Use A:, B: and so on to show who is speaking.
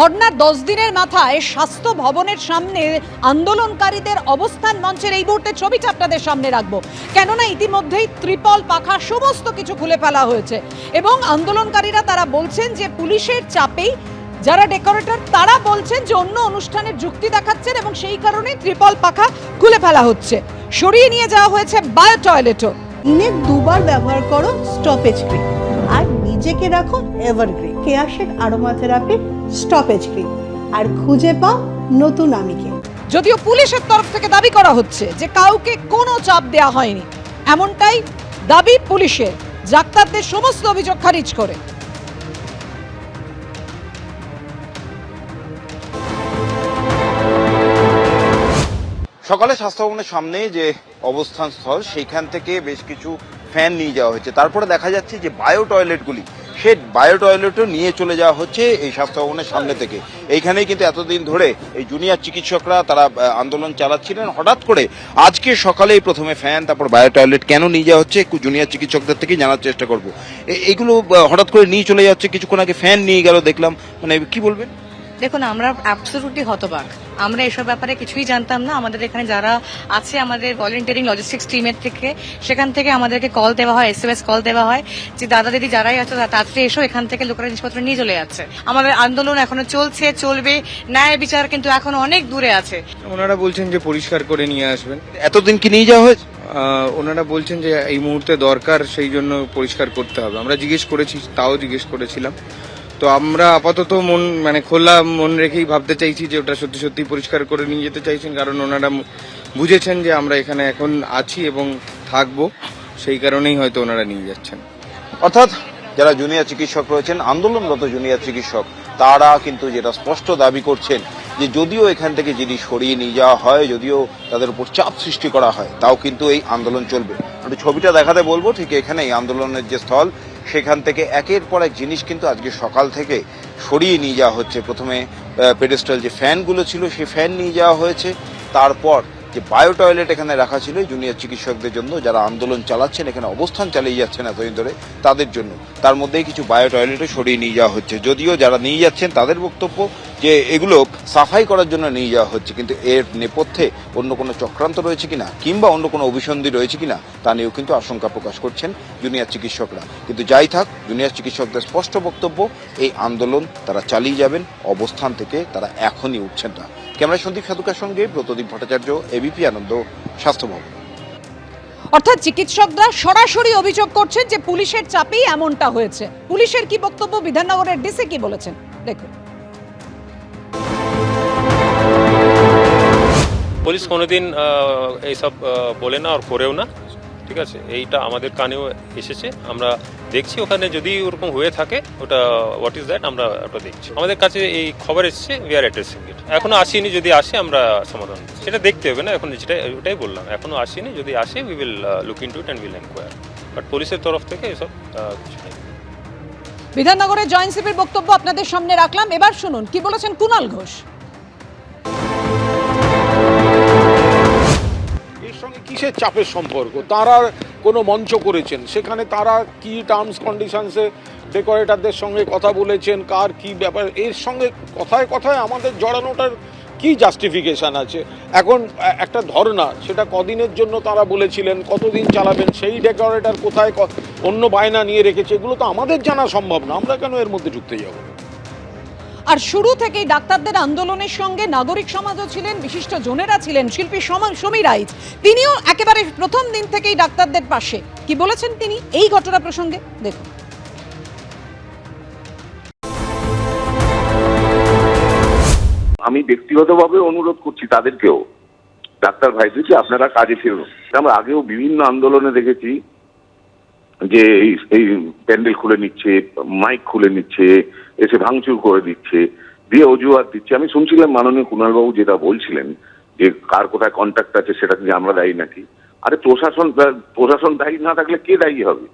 A: ধর্নার দশ দিনের মাথায় স্বাস্থ্য ভবনের সামনে আন্দোলনকারীদের অবস্থান মঞ্চের এই মুহূর্তে ছবিটা আপনাদের সামনে রাখব। কেননা ইতিমধ্যেই ত্রিপল, পাখা সমস্ত কিছু খুলে ফেলা হয়েছে এবং আন্দোলনকারীরা তারা বলছেন যে পুলিশের চাপেই যারা ডেকোরেটর, তারা বলছেন যে অন্য অনুষ্ঠানের যুক্তি দেখাচ্ছেন এবং সেই কারণে ত্রিপল, পাখা খুলে ফেলা হচ্ছে। সরিয়ে নিয়ে যাওয়া হয়েছে বায়ো টয়লেটও।
B: দিনে দুবার ব্যবহার করো স্টপেজ ক্রিম। নিজেকে রাখো এভারগ্রিন কেয়াশেক আরোমা থেরাপি স্টপেজ ক্রিম আর খুঁজে পাও নতুন আমিকে।
A: যদিও পুলিশের তরফ থেকে দাবি করা হচ্ছে যে কাউকে কোনো চাপ দেওয়া হয়নি। এমনটাই দাবি পুলিশের। ডাক্তারদের সমস্ত অভিযোগ খারিজ করে।
C: সকালে স্বাস্থ্য ভবনের সামনে যে অবস্থান স্থল সেইখান থেকে বেশ কিছু ফ্যান নিয়ে যাওয়া হয়েছে তারপরে দেখা যাচ্ছে যে বায়ো টয়লেটগুলি, সে বায়ো টয়লেটও নিয়ে চলে যাওয়া হচ্ছে এই স্বাস্থ্য ভবনের সামনে থেকে। এইখানেই কিন্তু এতদিন ধরে এই জুনিয়র চিকিৎসকরা তারা আন্দোলন চালাচ্ছিলেন। হঠাৎ করে আজকে সকালেই প্রথমে ফ্যান, তারপর বায়ো টয়লেট কেন নিয়ে যাওয়া হচ্ছে একটু জুনিয়র চিকিৎসকদের থেকে জানার চেষ্টা করব। এইগুলো হঠাৎ করে নিয়ে চলে যাচ্ছে, কিছুক্ষণ আগে ফ্যান নিয়ে গেল, দেখলাম। মানে কি বলবেন?
D: দেখুন আমরা অ্যাবসলিউটলি হতবাক। আমরা এসব ব্যাপারে কিছুই জানতাম না। আমাদের এখানে যারা আছে আমাদের ভলেন্টিয়ারিং লজিস্টিক্স টিমের থেকে সেখান থেকে আমাদেরকে কল দেওয়া হয় এস এম এস কল দেওয়া হয় যে দাদা দিদি যারাই আছে তারা তাড়াতাড়ি এসো এখান থেকে লোকেরা জিনিসপত্র নিয়ে চলে যাচ্ছে। আমাদের আন্দোলন এখনও চলছে চলবে। ন্যায় বিচার কিন্তু এখন অনেক দূরে আছে।
E: ওনারা বলছেন যে পরিষ্কার করে নিয়ে আসবেন।
C: এতদিন কি নিয়ে যাওয়া হয়েছে?
E: ওনারা বলছেন যে এই মুহূর্তে দরকার সেই জন্য পরিষ্কার করতে হবে। আমরা জিজ্ঞেস করেছি তাও জিজ্ঞেস করেছিলাম। তো আমরা আপাতত মন মানে খোলা মন রেখেই ভাবতে চাইছি যে ওটা সত্যি সত্যি পরিষ্কার করে নিয়ে যেতে চাইছেন, কারণ ওনারা বুঝেছেন যে আমরা এখানে এখন আছি এবং থাকব, সেই কারণেই হয়তো ওনারা নিয়ে যাচ্ছেন।
C: অর্থাৎ যারা জুনিয়র চিকিৎসক রয়েছেন, আন্দোলনরত জুনিয়র চিকিৎসক, তারা কিন্তু যেটা স্পষ্ট দাবি করছেন যে যদিও এখান থেকে জিনিস সরিয়ে নিয়ে যাওয়া হয়, যদিও তাদের উপর চাপ সৃষ্টি করা হয়, তাও কিন্তু এই আন্দোলন চলবে। একটু ছবিটা দেখাতে বলব, ঠিক এখানে এই আন্দোলনের যে স্থল সেখান থেকে একের পর এক জিনিস কিন্তু আজকে সকাল থেকে সরিয়ে নিয়ে যাওয়া হচ্ছে। প্রথমে পেডেস্টাল যে ফ্যানগুলো ছিল সেই ফ্যান নিয়ে যাওয়া হয়েছে। তারপর যে বায়ো টয়লেট এখানে রাখা ছিল জুনিয়র চিকিৎসকদের জন্য যারা আন্দোলন চালাচ্ছেন, এখানে অবস্থান চালিয়ে যাচ্ছেন এতদিন ধরে, তাদের জন্য। তার মধ্যেই কিছু বায়ো টয়লেটও সরিয়ে নিয়ে যাওয়া হচ্ছে। যদিও যারা নিয়ে যাচ্ছেন, তাদের বক্তব্য যে এগুলো সাফাই করার জন্য নিয়ে যাওয়া হচ্ছে, কিন্তু এর নেপথ্যে অন্য কোনো চক্রান্ত রয়েছে কিনা, কিংবা অন্য কোনো অভিসন্ধি রয়েছে কিনা, তা নিয়েও কিন্তু আশঙ্কা প্রকাশ করছেন জুনিয়র চিকিৎসকরা। কিন্তু যাই থাক, জুনিয়র চিকিৎসকদের স্পষ্ট বক্তব্য, এই আন্দোলন তারা চালিয়ে যাবেন, অবস্থান থেকে তারা এখনই উঠছেন না। ক্যামেরা সন্দীপ সাধুকার সঙ্গে ব্রতদীপ ভট্টাচার্য এবিপি আনন্দ স্বাস্থ্য ভবন
A: অর্থাৎ চিকিৎসকরা সরাসরি অভিযোগ করছেন যে পুলিশের চাপেই এমনটা হয়েছে। পুলিশের কি বক্তব্য? বিধাননগরের ডিসি কি বলেছেন? দেখুন।
F: পুলিশ কোনোদিন এইসব বলে না আর করেও না। ঠিক আছে এইটা আমাদের কানেও এসেছে আমরা দেখছি ওখানে যদি ওরকম হয়ে থাকে ওটা হোয়াট ইজ দ্যাট আমরা ওটা দেখছি। আমাদের কাছে এই খবর এসেছে উই আর অ্যাড্রেসিং ইট এখনও আসেনি যদি আসে আমরা সমাধান সেটা দেখতে হবে না এখন যেটা ওটাই বললাম। এখনও আসেনি যদি আসে we will look into it and will enquire but পুলিশের তরফ থেকে এসব আহ, কিছু নেই।
A: বিধাননগরের জয়েন্ট সিপির বক্তব্য আপনাদের সামনে রাখলাম। এবার শুনুন কি বলেছেন কুণাল ঘোষ?
G: কিসের চাপের সম্পর্ক। তারা কোনো মঞ্চ করেছেন। সেখানে তারা কি টার্মস কন্ডিশনসে ডেকোরেটরদের সঙ্গে কথা বলেছেন, কার কি ব্যাপার, এর সঙ্গে কথায় কথায় আমাদের জড়ানোটার কি জাস্টিফিকেশন আছে? এখন একটা ধর্না সেটা কদিনের জন্য তারা বলেছিলেন, কতদিন চালাবেন, সেই ডেকোরেটর কোথায় অন্য বায়না নিয়ে রেখেছে, এগুলো তো আমাদের জানা সম্ভব না, আমরা কেন এর মধ্যে ঢুকতে যাব?
A: আর শুরু থেকেই ডাক্তারদের আন্দোলনের সঙ্গে নাগরিক সমাজও ছিলেন, বিশিষ্ট জনেরা ছিলেন, শিল্পী সম- সমীর রাইজ তিনিও একেবারে প্রথম দিন থেকেই ডাক্তারদের পাশে। কি বলেছেন তিনি এই ঘটনা প্রসঙ্গে? দেখুন।
H: আমি ব্যক্তিগতভাবে অনুরোধ করছি তাদেরকেও। ডাক্তার ভাই ভাইদেরকে আপনারা কাজে ফিরুন। আমরা আগেও বিভিন্ন আন্দোলনে দেখেছি যে এই প্যান্ডেল খুলে নিচ্ছে, মাইক খুলে নিচ্ছে এসে ভাঙচুর করে দিচ্ছে, দিয়ে অজুহাত দিচ্ছে। আমি শুনছিলাম মাননীয় কুণালবাবু যেটা বলছিলেন, যে কার কোথায় কন্ট্যাক্ট আছে সেটা কি আমরা দায়ী নাকি? আরে প্রশাসন প্রশাসন দায়ী না থাকলে কে দায়ী হবে?